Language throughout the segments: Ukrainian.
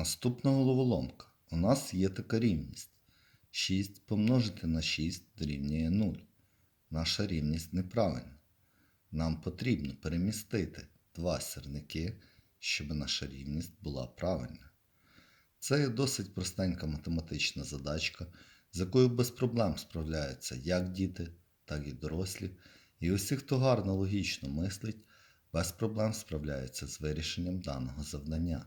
Наступна головоломка. У нас є така рівність. 6 помножити на 6 дорівнює 0. Наша рівність неправильна. Нам потрібно перемістити два сірники, щоб наша рівність була правильна. Це є досить простенька математична задачка, з якою без проблем справляються як діти, так і дорослі. І усі, хто гарно логічно мислить, без проблем справляються з вирішенням даного завдання.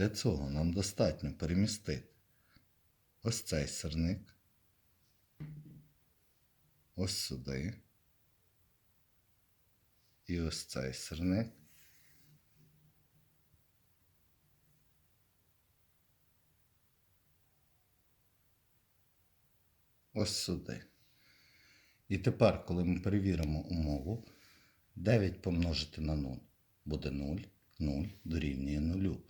Для цього нам достатньо перемістити ось цей сирник, ось сюди, і ось цей сирник. Ось сюди. І тепер, коли ми перевіримо умову, 9 помножити на 0 буде 0, 0 дорівнює 0.